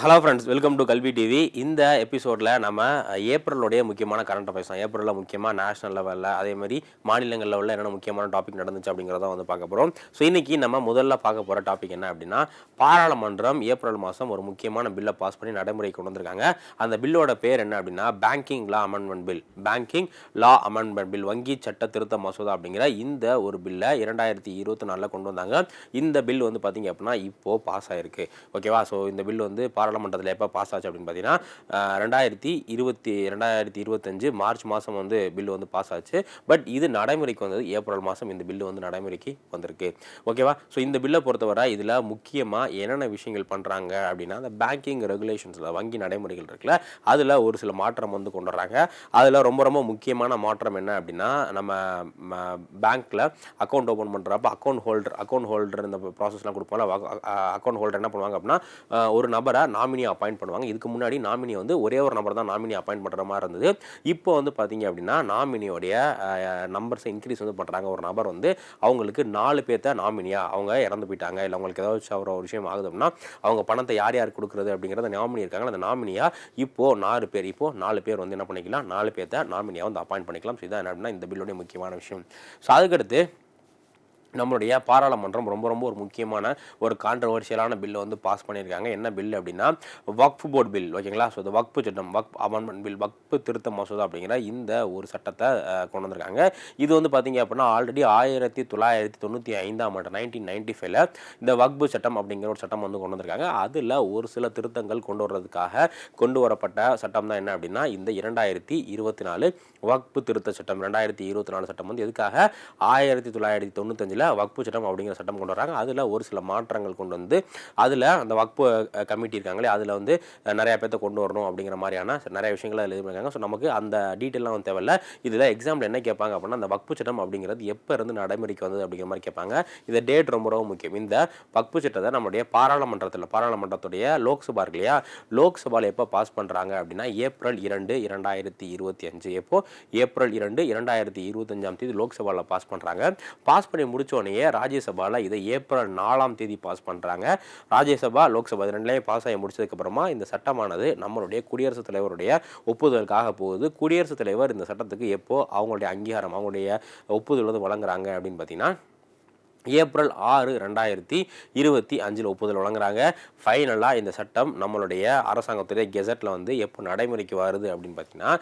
Hello friends welcome to Kalvi TV இந்த எபிசோடில் நம்ம ஏப்ரலுடைய முக்கியமான கரண்ட் அஃபேர்ஸ் தான். ஏப்ரலில் முக்கியமாக நேஷனல் லெவலில் அதே மாதிரி மாநிலங்கள் லெவலில் என்னென்ன முக்கியமான டாபிக் நடந்துச்சு அப்படிங்கிறத வந்து பார்க்க போகிறோம் ஸோ இன்றைக்கி நம்ம முதல்ல பார்க்க போகிற டாபிக் என்ன அப்படின்னா பாராளுமன்றம் ஏப்ரல் மாதம் ஒரு முக்கியமான பில்லை பாஸ் பண்ணி நடைமுறை கொண்டு வந்திருக்காங்க. அந்த பில்லோட பேர் என்ன அப்படின்னா banking law amendment bill banking law amendment bill வங்கி சட்ட திருத்த மசோதா அப்படிங்கிற இந்த ஒரு பில்லை இரண்டாயிரத்தி இருபத்தி நாலில் கொண்டு வந்தாங்க. இந்த பில் வந்து பார்த்திங்க அப்படின்னா இப்போது பாஸ் ஆகிருக்கு ஓகேவா ஸோ இந்த பில் வந்து பாராளுமன்றத்தில் எப்போ பாஸ் ஆச்சு அப்படின்னு பார்த்தீங்கன்னா ரெண்டாயிரத்தி இருபத்தி ரெண்டாயிரத்தி இருபத்தஞ்சு மார்ச் மாதம் வந்து பில்லு வந்து பாஸ் ஆச்சு. பட் இது நடைமுறைக்கு வந்தது ஏப்ரல் மாதம் இந்த பில்லு வந்து நடைமுறைக்கு வந்திருக்கு. ஓகேவா ஸோ இந்த பில்லை பொறுத்தவரை இதில் முக்கியமாக என்னென்ன விஷயங்கள் பண்ணுறாங்க அப்படின்னா அந்த பேங்கிங் ரெகுலேஷன்ஸில் வங்கி நடைமுறைகள் இருக்குல்ல அதில் ஒரு சில மாற்றம் வந்து கொண்டு வர்றாங்க. அதில் ரொம்ப ரொம்ப முக்கியமான மாற்றம் என்ன அப்படின்னா நம்ம பேங்க்கில் அக்கௌண்ட் ஓப்பன் பண்ணுறப்ப அக்கௌண்ட் ஹோல்டர் அக்கௌண்ட் ஹோல்டர் இந்த ப்ராசஸ்லாம் கொடுப்போம்ல அக்கௌண்ட் ஹோல்டர் என்ன பண்ணுவாங்க அப்படின்னா ஒரு நபரை நாமினியை அப்பாயிண்ட் பண்ணுவாங்க. இதுக்கு முன்னாடி நாமினி வந்து ஒரே ஒரு நபர் தான் நாமினி அப்பாயிண்ட் பண்ணுற மாதிரி இருந்தது. இப்போ வந்து பார்த்தீங்க அப்படின்னா நாமினியோடைய நம்பர்ஸை இன்க்ரீஸ் வந்து பண்ணுறாங்க ஒரு நபர் வந்து அவங்களுக்கு நாலு பேர்த்த நாமினியா அவங்க இறந்து போயிட்டாங்க. இல்லை அவங்களுக்கு ஏதாச்சும் ஒரு ஒரு விஷயம் ஆகுது அப்படின்னா அவங்க பணத்தை யார் யார் கொடுக்குறது அப்படிங்கிறத நாமினி இருக்காங்க. அந்த நாமினியா இப்போது நாலு பேர் இப்போது நாலு பேர் வந்து என்ன பண்ணிக்கலாம்? நாலு பேர்த்த நாமினியாக வந்து அப்பாயிண்ட் பண்ணிக்கலாம். ஸோ இதான் என்ன அப்படின்னா இந்த பில்லுடைய முக்கியமான விஷயம். ஸோ அதுக்கடுத்து நம்மளுடைய பாராளுமன்றம் ரொம்ப ரொம்ப ஒரு முக்கியமான ஒரு கான்ட்ரவர்ஷியலான பில்லை வந்து பாஸ் பண்ணியிருக்காங்க. என்ன பில் அப்படின்னா வக்ஃப் போர்ட் பில் ஓகேங்களா? ஸோ இந்த வக்ஃபு சட்டம் வக்ஃப் அமெண்ட்மெண்ட் பில் வக்ஃபு திருத்த மசோதா அப்படிங்கிற இந்த ஒரு சட்டத்தை கொண்டு வந்திருக்காங்க. இது வந்து பார்த்தீங்க அப்படின்னா ஆல்ரெடி ஆயிரத்தி தொள்ளாயிரத்தி தொண்ணூற்றி ஐந்தாம் ஆண்டு நைன்டீன் நைன்டி ஃபைவ்ல இந்த வக்ஃபு சட்டம் அப்படிங்கிற ஒரு சட்டம் வந்து கொண்டு வந்திருக்காங்க. அதில் ஒரு சில திருத்தங்கள் கொண்டு வர்றதுக்காக கொண்டு வரப்பட்ட சட்டம் தான் என்ன அப்படின்னா இந்த இரண்டாயிரத்தி இருபத்தி நாலு வக்ஃபு திருத்த சட்டம் ரெண்டாயிரத்தி இருபத்தி நாலு சட்டம் வந்து எதுக்காக? ஆயிரத்தி தொள்ளாயிரத்தி தொண்ணூத்தஞ்சில் வக்பு சட்டம் அப்படிங்கிற சட்டம் கொண்டு வராங்க. அதில் ஒரு சில மாற்றங்கள் கொண்டு வந்து அதில் அந்த வக்பு கமிட்டி இருக்காங்களே அதில் வந்து நிறைய பேர்த்த கொண்டு வரணும் அப்படிங்கிற மாதிரியான நிறைய விஷயங்கள் அதில் எழுதிருக்காங்க ஸோ நமக்கு அந்த டீட்டெயிலாம் வந்து தேவையில்ல. இதில் எக்ஸாம்பிள் என்ன கேட்பாங்க அப்படின்னா அந்த வக்பு சட்டம் அப்படிங்கிறது எப்போ இருந்து நடைமுறைக்கு வந்தது அப்படிங்கிற மாதிரி கேட்பாங்க. இந்த டேட் ரொம்ப ரொம்ப முக்கியம். இந்த வக்பு சட்டத்தை நம்முடைய பாராளுமன்றத்தில் பாராளுமன்றத்துடைய லோக்சபா இருக்கு இல்லையா? லோக்சபாவில் எப்போ பாஸ் பண்ணுறாங்க அப்படின்னா ஏப்ரல் இரண்டு இரண்டாயிரத்தி இருபத்தி அஞ்சு. எப்போ? ஏப்ரல் இரண்டு இரண்டாயிரத்தி இருபத்தஞ்சாம் தேதி லோக்சபாவில் பாஸ் பண்ணுறாங்க பாஸ் பண்ணி முடிச்சோடனே ராஜ்யசபாவில் இதை ஏப்ரல் நாலாம் தேதி பாஸ் பண்ணுறாங்க ராஜ்யசபா லோக்சபா ரெண்டுலேயும் பாஸ் ஆகி முடிச்சதுக்கப்புறமா இந்த சட்டமானது நம்மளுடைய குடியரசுத் தலைவருடைய ஒப்புதலுக்காக போகுது. குடியரசுத் தலைவர் இந்த சட்டத்துக்கு எப்போ அவங்களுடைய அங்கீகாரம் அவங்களுடைய ஒப்புதல் வந்து வழங்குறாங்க அப்படின்னு பார்த்தீங்கன்னா ஏப்ரல் ஆறு ரெண்டாயிரத்தி இருபத்தி அஞ்சில் ஒப்புதல் வழங்குறாங்க. ஃபைனலாக இந்த சட்டம் நம்மளுடைய அரசாங்கத்துடைய கெசட்டில் வந்து எப்போ நடைமுறைக்கு வருது அப்படின்னு பார்த்தீங்கன்னா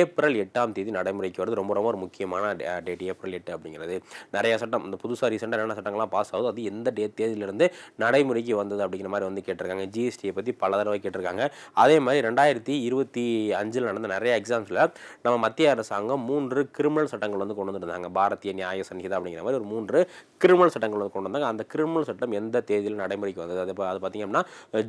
ஏப்ரல் எட்டாம் தேதி நடைமுறைக்கு வருது. ரொம்ப ரொம்ப ஒரு முக்கியமான டேட் ஏப்ரல் எட்டு அப்படிங்கிறது. நிறையா சட்டம் இந்த புதுசாக ரீசெண்டாக என்னென்ன சட்டங்கள்லாம் பாஸ் ஆகுது அது எந்த டே தேதியிலிருந்து நடைமுறைக்கு வந்தது அப்படிங்கிற மாதிரி வந்து கேட்டிருக்காங்க. ஜிஎஸ்டியை பற்றி பல தடவை கேட்டிருக்காங்க. அதே மாதிரி ரெண்டாயிரத்தி இருபத்தி அஞ்சில் நடந்த நிறைய எக்ஸாம்ஸில் நம்ம மத்திய அரசாங்கம் மூன்று கிரிமினல் சட்டங்கள் வந்து கொண்டு வந்துருந்தாங்க. பாரதிய நியாய சன்ஹிதா அப்படிங்கிற மாதிரி ஒரு மூன்று கிரிமினல் சட்டங்கள் வந்து கொண்டு வந்தாங்க. அந்த கிரிமினல் சட்டம் எந்த தேதியில் நடைமுறைக்கு வந்தது? அது இப்போ அது பார்த்தீங்கன்னா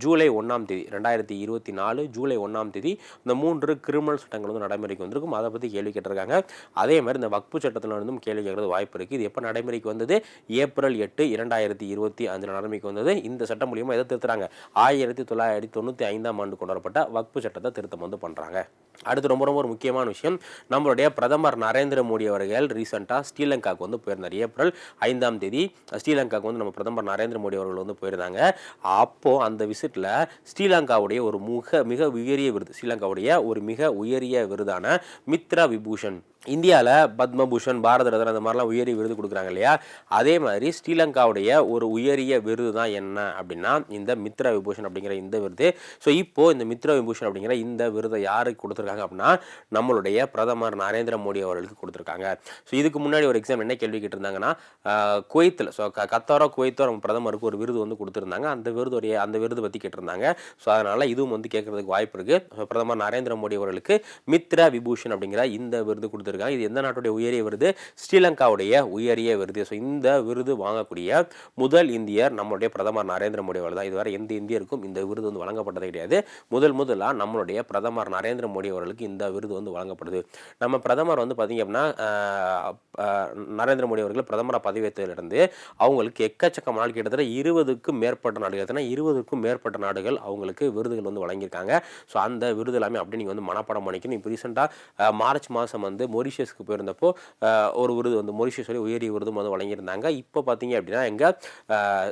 ஜூலை ஒன்றாம் தேதி ரெண்டாயிரத்தி இருபத்தி நாலு ஜூலை ஒன்றாம் தேதி இந்த மூன்று கிரிமினல் சட்டங்கள் வந்து நடைமுறைக்கு வந்திருக்கும். அதை பற்றி கேள்வி கேட்டிருக்காங்க. அதே மாதிரி இந்த வக்பு சட்டத்தில் இருந்தும் கேள்வி கேட்கறது வாய்ப்பு இருக்குது இது எப்போ நடைமுறைக்கு வந்தது? ஏப்ரல் எட்டு இரண்டாயிரத்தி இருபத்தி அஞ்சில் நடைமுறைக்கு வந்தது. இந்த சட்டம் மூலியமாக எதை திருத்துறாங்க. ஆயிரத்தி தொள்ளாயிரத்தி தொண்ணூற்றி ஐந்தாம் ஆண்டு கொண்டு வரப்பட்ட வக்பு சட்டத்தை திருத்தம் வந்து பண்ணுறாங்க அடுத்து ரொம்ப ரொம்ப ஒரு முக்கியமான விஷயம். நம்மளுடைய பிரதமர் நரேந்திர மோடி அவர்கள் ரீசெண்டாக ஸ்ரீலங்காவுக்கு வந்து போயிருந்தார். ஏப்ரல் ஐந்தாம் தேதி ஸ்ரீலங்காவுக்கு வந்து நம்ம பிரதமர் நரேந்திர மோடி அவர்கள் வந்து போயிருந்தாங்க. அப்போது அந்த விசிட்டில் ஸ்ரீலங்காவுடைய ஒரு மிக மிக உயரிய விருது ஸ்ரீலங்காவுடைய ஒரு மிக உயரிய விருதான மித்ரா விபூஷன் இந்தியாவில் பத்மபூஷன் பாரத ரத்னா அந்த மாதிரிலாம் உயரிய விருது கொடுக்குறாங்க இல்லையா? அதே மாதிரி ஸ்ரீலங்காவுடைய ஒரு உயரிய விருது தான் என்ன அப்படின்னா இந்த மித்ரா விபூஷன் அப்படிங்கிற இந்த விருது. ஸோ இப்போது இந்த மித்ரா விபூஷன் அப்படிங்கிற இந்த விருதை யாருக்கு கொடுத்துருக்காங்க அப்படின்னா நம்மளுடைய பிரதமர் நரேந்திர மோடி அவர்களுக்கு கொடுத்துருக்காங்க. ஸோ இதுக்கு முன்னாடி ஒரு எக்ஸாம் என்ன கேள்வி கேட்டிருந்தாங்கன்னா குவைத்தில் ஸோ க கத்தாரோ குவைத்தோ நம்ம பிரதமருக்கு ஒரு விருது வந்து கொடுத்துருந்தாங்க. அந்த விருதுடைய அந்த விருது பற்றி கேட்டிருந்தாங்க. ஸோ அதனால் இதுவும் வந்து கேட்கறதுக்கு வாய்ப்பு இருக்குது ஸோ பிரதமர் நரேந்திர மோடி அவர்களுக்கு மித்ரா விபூஷன் அப்படிங்கிற இந்த விருது கொடுத்துருக்காங்க இது எந்த நாட்டுடைய உயரிய விருது? ஸ்ரீலங்காவுடைய உயரிய விருது. ஸோ இந்த விருது வாங்கக்கூடிய முதல் இந்தியர் நம்மளுடைய பிரதமர் நரேந்திர மோடி அவர்கள் தான். இதுவரை எந்த இந்தியருக்கும் இந்த விருது வந்து வழங்கப்பட்டது கிடையாது. முதல் முதலாக நம்மளுடைய பிரதமர் நரேந்திர மோடி அவர்களுக்கு இந்த விருது வந்து வழங்கப்படுது. நம்ம பிரதமர் வந்து பார்த்திங்க அப்படின்னா நரேந்திர மோடி அவர்கள் பிரதமராக பதவியேற்றதிலிருந்து அவங்களுக்கு எக்கச்சக்க நாள் கிட்டத்தட்ட இருபதுக்கும் மேற்பட்ட நாடுகள் எத்தனை? இருபதுக்கும் மேற்பட்ட நாடுகள் அவங்களுக்கு விருதுகள் வந்து வழங்கியிருக்காங்க. ஸோ அந்த விருது எல்லாமே அப்படி நீங்கள் வந்து மனப்பாடம் பண்ணிக்கணும். இப்போ ரீசெண்டாக மார்ச் மாதம் வந்து மொரிஷியஸ்க்கு போயிருந்தப்போ ஒரு விருது வந்து மொரிஷியஸோடைய உயரிய விருதும் வந்து வழங்கியிருந்தாங்க. இப்போ பார்த்தீங்க அப்படின்னா எங்கள்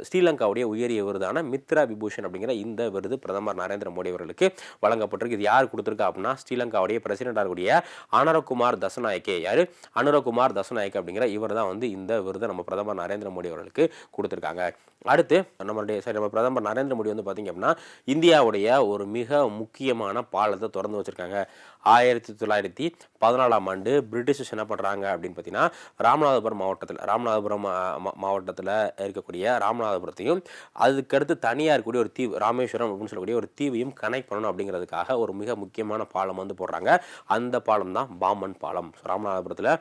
ஸ்ரீலங்காவுடைய உயரிய விருதான மித்ரா விபூஷன் அப்படிங்கிற இந்த விருது பிரதமர் நரேந்திர மோடி அவர்களுக்கு வழங்கப்பட்டிருக்கு. இது யார் கொடுத்துருக்கா அப்படின்னா ஸ்ரீலங்காவுடைய பிரசிடென்டாக இருக்கக்கூடிய அனுரகுமார் தசநாயக்கே. யார்? அனுரகுமார் தசநாயக் அப்படிங்கிற இவர் தான் வந்து இந்த விருதை நம்ம பிரதமர் நரேந்திர மோடி அவர்களுக்கு கொடுத்துருக்காங்க. அடுத்து நம்மளுடைய சரி நம்ம பிரதமர் நரேந்திர மோடி வந்து பார்த்தீங்க அப்படின்னா இந்தியாவுடைய ஒரு மிக முக்கியமான பாலத்தை திறந்து வச்சுருக்காங்க. ஆயிரத்தி தொள்ளாயிரத்தி பதினாலாம் ஆண்டு பிரிட்டிஷர்ஸ் என்ன பண்ணுறாங்க அப்படின்னு பார்த்தீங்கன்னா ராமநாதபுரம் மாவட்டத்தில் ராமநாதபுரம் மாவட்டத்தில் இருக்கக்கூடிய ராமநாதபுரத்தையும் அதுக்கடுத்து தனியாக இருக்கக்கூடிய ஒரு தீவு ராமேஸ்வரம் அப்படின்னு சொல்லக்கூடிய ஒரு தீவையும் கனெக்ட் பண்ணணும் அப்படிங்கிறதுக்காக ஒரு மிக முக்கியமான பாலம் வந்து போடுறாங்க. அந்த பாலம் தான் பாமன் பாலம். ராமநாதபுரத்தில்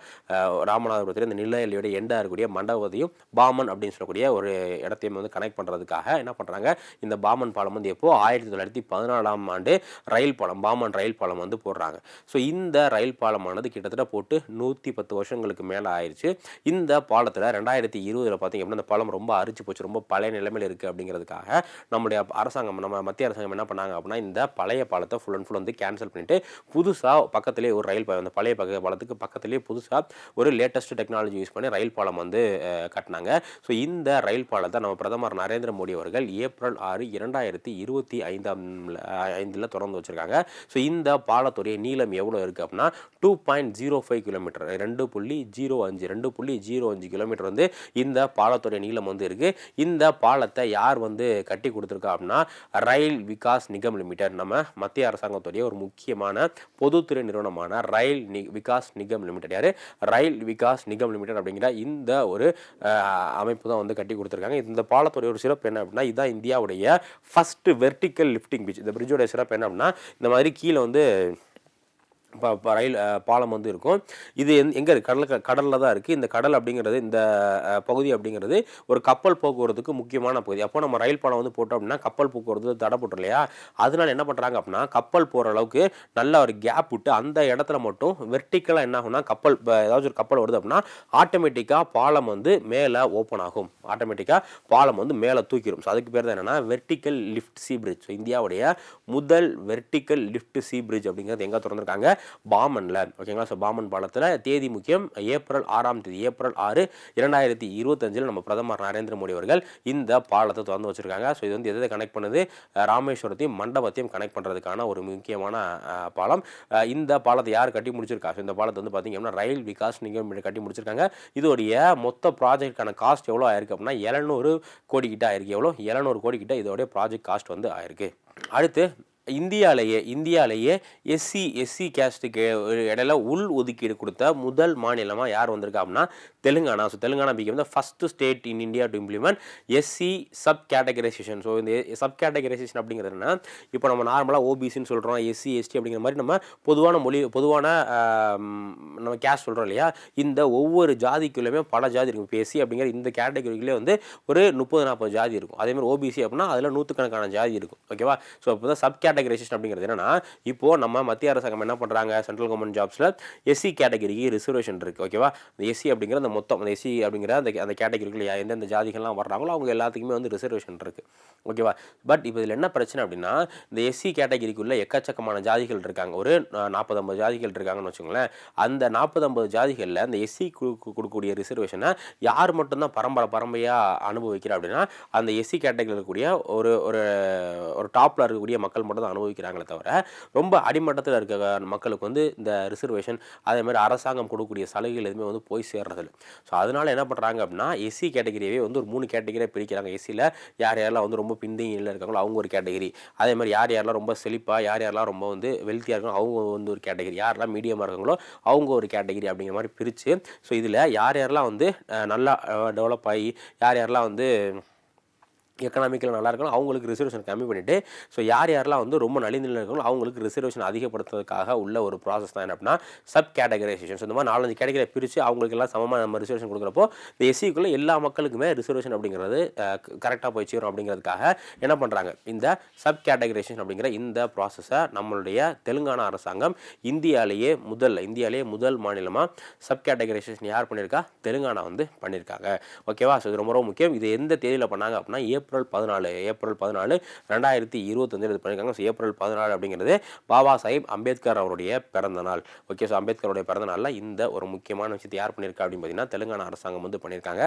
ராமநாதபுரத்தில் இந்த நிலையிலோட எண்டாக இருக்கக்கூடிய மண்டபத்தையும் பாமன் அப்படின்னு சொல்லக்கூடிய ஒரு இடத்தையும் வந்து கனெக்ட் பண்ணுறதுக்காக என்ன பண்ணுறாங்க இந்த பாமன் பாலம் வந்து எப்போது ஆயிரத்தி தொள்ளாயிரத்தி பதினாலாம் ஆண்டு ரயில் பாலம் பாமன் ரயில் பாலம் வந்து போடுறாங்க. ஸோ இந்த ரயில் பாலமானது கிட்டத்தட்ட போட்டு நூற்றி பத்து வருஷங்களுக்கு மேலே ஆயிடுச்சு இந்த பாலத்தில் ரெண்டாயிரத்தி இருபதில் பார்த்தீங்க அப்படின்னா இந்த பாலம் ரொம்ப அரிச்சு போச்சு. ரொம்ப பழைய நிலைமையில் இருக்குது அப்படிங்கிறதுக்காக நம்முடைய அரசாங்கம் நம்ம மத்திய அரசாங்கம் என்ன பண்ணாங்க அப்படின்னா இந்த பழைய பாலத்தை ஃபுல் அண்ட் ஃபுல் வந்து கேன்சல் பண்ணிட்டு புதுசாக பக்கத்துலேயே ஒரு ரயில் பாலம் அந்த பழைய பக்க பாலத்துக்கு பக்கத்துலேயே புதுசாக ஒரு லேட்டஸ்ட் டெக்னாலஜி யூஸ் பண்ணி ரயில் பாலம் வந்து கட்டினாங்க. ஸோ இந்த ரயில் பாலத்தை நம்ம பிரதமர் நரேந்திர மோடி அவர்கள் ஏப்ரல் ஆறு இரண்டாயிரத்தி இருபத்தி ஐந்தாம் ஐந்தில் திறந்து வச்சுருக்காங்க. ஸோ இந்த பாலத்துடைய நீளம் எவ்வளோ இருக்குது அப்படின்னா two point zero five kilometre ரெண்டு புள்ளி ஜீரோ அஞ்சு ரெண்டு புள்ளி ஜீரோ அஞ்சு கிலோமீட்டர் வந்து இந்த பாலத்துடைய நீளம் வந்து இருக்குது இந்த பாலத்தை யார் வந்து கட்டி கொடுத்துருக்கா அப்படின்னா ரயில் விகாஸ் நிகம் லிமிடெட். நம்ம மத்திய அரசாங்கத்துடைய ஒரு முக்கியமான பொதுத்துறை நிறுவனமான ரயில் நி விகாஸ் நிகம் லிமிடெட். யார்? ரயில் விகாஸ் நிகம் லிமிடெட் அப்படிங்கிற இந்த ஒரு அமைப்பு தான் வந்து கட்டி கொடுத்துருக்காங்க. இந்த பாலத்துடைய ஒரு சிறப்பு என்ன அப்படின்னா இதுதான் இந்தியாவுடைய ஃபஸ்ட்டு வெர்டிக்கல் லிஃப்டிங் பிரிட்ஜ் இந்த பிரிட்ஜோட சிறப்பு என்ன அப்படின்னா இந்த மாதிரி கீழே வந்து இப்போ ரயில் பாலம் வந்து இருக்கும். இது எந் எங்கே இருக்குது கடல் கடலில் தான் இருக்குது இந்த கடல் அப்படிங்கிறது இந்த பகுதி அப்படிங்கிறது ஒரு கப்பல் போக்குவரத்துக்கு முக்கியமான பகுதி. அப்போ நம்ம ரயில் பாலம் வந்து போட்டோம் அப்படின்னா கப்பல் போக்குவரத்து தடைப்பட்டு இல்லையா? அதனால என்ன பண்ணுறாங்க அப்படின்னா கப்பல் போகிற அளவுக்கு நல்ல ஒரு கேப் விட்டு அந்த இடத்துல மட்டும் வெர்டிக்கலாக என்ன ஆகும்னா கப்பல் இப்போ ஏதாச்சும் ஒரு கப்பல் வருது அப்படின்னா ஆட்டோமேட்டிக்காக பாலம் வந்து மேலே ஓப்பன் ஆகும். ஆட்டோமேட்டிக்காக பாலம் வந்து மேலே தூக்கிடும் ஸோ அதுக்கு பேர் தான் என்னென்னா vertical lift sea bridge so இந்தியாவுடைய முதல் வெர்டிக்கல் லிஃப்ட் சி பிரிட்ஜ் அப்படிங்கிறது எங்கே திறந்துருக்காங்க? பாமனில் ஓகேங்களா? ஸோ பாமன் பாலத்தில் தேதி முக்கியம் ஏப்ரல் ஆறாம் தேதி ஏப்ரல் ஆறு இரண்டாயிரத்தி இருபத்தஞ்சில் நம்ம பிரதமர் நரேந்திர மோடி அவர்கள் இந்த பாலத்தை திறந்து வச்சுருக்காங்க. ஸோ இது வந்து எதை கனெக்ட் பண்ணுது? ராமேஸ்வரத்தையும் மண்டபத்தையும் கனெக்ட் பண்ணுறதுக்கான ஒரு முக்கியமான பாலம். இந்த பாலத்தை யார் கட்டி முடிச்சிருக்கா? ஸோ இந்த பாலத்தை வந்து பார்த்திங்க அப்படின்னா ரயில் விகாஸ் நிகம் கட்டி முடிச்சிருக்காங்க. இதோடைய மொத்த ப்ராஜெக்டுக்கான காஸ்ட் எவ்வளோ ஆயிருக்கு அப்படின்னா எழுநூறு கோடி கிட்ட ஆயிருக்கு. எவ்வளோ எழுநூறு கோடி கிட்ட இதோடைய ப்ராஜெக்ட் காஸ்ட் வந்து ஆயிருக்கு. அடுத்து இந்தியாலேயே இந்தியாலேயே எஸ்சி எஸ்சி கேஸ்ட்டுக்கு இடையில உள் ஒதுக்கீடு கொடுத்த முதல் மாநிலமாக யார் வந்திருக்கா அப்படின்னா Telangana. So Telangana become the first state in India to implement SC sub categorisation so இந்த சப் கேட்டகரைசேஷன் அப்படிங்கிறது என்ன இப்போ நம்ம நார்மலாக ஓபிசின்னு சொல்கிறோம் எஸ்சி எஸ்டி அப்படிங்கிற மாதிரி நம்ம பொதுவான மொழி பொதுவான நம்ம கேஸ்ட் சொல்கிறோம் இல்லையா? இந்த ஒவ்வொரு ஜாதிக்குள்ளேயுமே பல ஜாதி இருக்கும். இப்போ எஸ்சி அப்படிங்கிற இந்த கேட்டகரிக்குள்ளே வந்து ஒரு முப்பது நாற்பது ஜாதி இருக்கும். அதேமாதிரி ஓபிசி அப்படின்னா அதில் நூற்றுக்கணக்கான ஜாதி இருக்கும். ஓகேவா ஸோ இப்போ தான் சப் கேட்டகரைசேஷன் அப்படிங்கிறது என்னன்னா இப்போ நம்ம மத்திய அரசாங்கம் என்ன பண்ணுறாங்க சென்ட்ரல் கவர்மெண்ட் ஜாப்ஸில் எஸ்சி கேட்டகரிக்கு ரிசர்வேஷன் இருக்குது ஓகேவா இந்த எஸ்சி அப்படிங்கிற அந்த மொத்தம் அந்த எஸ்சி அப்படிங்கிற அந்த அந்த கேட்டகரிக்குள்ள எந்தெந்த ஜாதிகள்லாம் வர்றாங்களோ அவங்க எல்லாத்துக்குமே வந்து ரிசர்வேஷன் இருக்குது ஓகேவா பட் இப்போ இதில் என்ன பிரச்சனை அப்படின்னா இந்த எஸ்சி கேட்டகரிக்குள்ளே எக்கச்சக்கமான ஜாதிகள் இருக்காங்க. ஒரு நாற்பது ஐம்பது ஜாதிகள் இருக்காங்கன்னு வச்சுக்கோங்களேன். அந்த நாற்பது ஐம்பது ஜாதிகளில் அந்த எஸ்சி கொடுக்கக்கூடிய ரிசர்வேஷனை யார் மட்டும்தான் பரம்பரை பரம்பரையாக அனுபவிக்கிறா அப்படின்னா அந்த எஸ்சி கேட்டகரியில் இருக்கக்கூடிய ஒரு ஒரு ஒரு டாப்பில் இருக்கக்கூடிய மக்கள் மட்டும் தான் அனுபவிக்கிறாங்களே தவிர ரொம்ப அடிமட்டத்தில் இருக்க மக்களுக்கு வந்து இந்த ரிசர்வேஷன் அதே மாதிரி அரசாங்கம் கொடுக்கக்கூடிய சலுகைகள் எதுவுமே வந்து போய் சேர்றதில்ல. ஸோ அதனால் என்ன பண்ணுறாங்க அப்படின்னா எஸ்சி கேட்டகரியவே வந்து ஒரு மூணு கேட்டகரியாக பிரிக்கிறாங்க. எஸ்சியில் யார் யாரெல்லாம் வந்து ரொம்ப பின்தங்கியில் இருக்காங்களோ அவங்க ஒரு கேட்டகரி அதே மாதிரி யார் யாரெல்லாம் ரொம்ப செழிப்பாக யார் யாரெல்லாம் ரொம்ப வந்து வெல்த்தியாக இருக்காங்களோ அவங்க வந்து ஒரு கேட்டகரி யாரெல்லாம் மீடியமாக இருக்காங்களோ அவங்க ஒரு கேட்டகரி அப்படிங்கிற மாதிரி பிரித்து ஸோ இதில் யார் யாரெல்லாம் வந்து நல்லா டெவலப் ஆகி யார் யாரெல்லாம் வந்து எக்கனாமிக்கல் நல்லா இருக்கணும் அவங்களுக்கு ரிசர்வேஷன் கம்மி பண்ணிவிட்டு ஸோ யார் யாரெல்லாம் வந்து ரொம்ப நலிநிலை இருக்காங்களோ அவங்களுக்கு ரிசர்வேஷன் அதிகப்படுத்துறதுக்காக உள்ள ஒரு ப்ராசஸ் தான் என்ன அப்படின்னா சப் கேட்டகரைசேஷன் இந்த மாதிரி நாலஞ்சு கேட்டகரியை பிரித்து அவங்களுக்கு எல்லாம் சமமாக நம்ம ரிசர்வேஷன் கொடுக்குறப்போ இந்த எஸ்சிக்குள்ளே எல்லா மக்களுக்குமே ரிசர்வேஷன் அப்படிங்கிறது கரெக்டாக போய் சேரும் அப்படிங்கிறதுக்காக என்ன பண்ணுறாங்க இந்த சப் கேட்டகரைசேஷன் அப்படிங்கிற இந்த ப்ராசஸை நம்மளுடைய தெலுங்கானா அரசாங்கம் இந்தியாலேயே முதல் இந்தியாலேயே முதல் மாநிலமாக சப் கேட்டகரைசேஷன் யார் பண்ணியிருக்கா? தெலுங்கானா வந்து பண்ணியிருக்காங்க. ஓகேவா ஸோ இது ரொம்ப ரொம்ப முக்கியம். இது எந்த தேதியில் பண்ணாங்க அப்படின்னா ஏப்ரல் ஏப்ரல் பதினாலு ஏப்ரல் பதினாலு ரெண்டாயிரத்தி இருபத்தஞ்சில் இது பண்ணியிருக்காங்க. ஸோ ஏப்ரல் பதினாலு அப்படிங்கிறது பாபா சாஹிப் அம்பேத்கர் அவருடைய பிறந்த நாள். ஓகே ஸோ அம்பேத்கருடைய பிறந்த நாளில் இந்த ஒரு முக்கியமான விஷயத்தை யார் பண்ணியிருக்கா அப்படின்னு பார்த்தீங்கன்னா தெலுங்கானா அரசாங்கம் வந்து பண்ணியிருக்காங்க.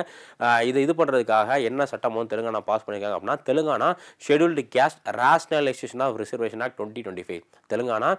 இது இது பண்ணுறதுக்காக என்ன சட்டம் வந்து தெலுங்கானா பாஸ் பண்ணியிருக்காங்க அப்படின்னா Telangana scheduled caste rationalisation of reservation act twenty twenty five Telangana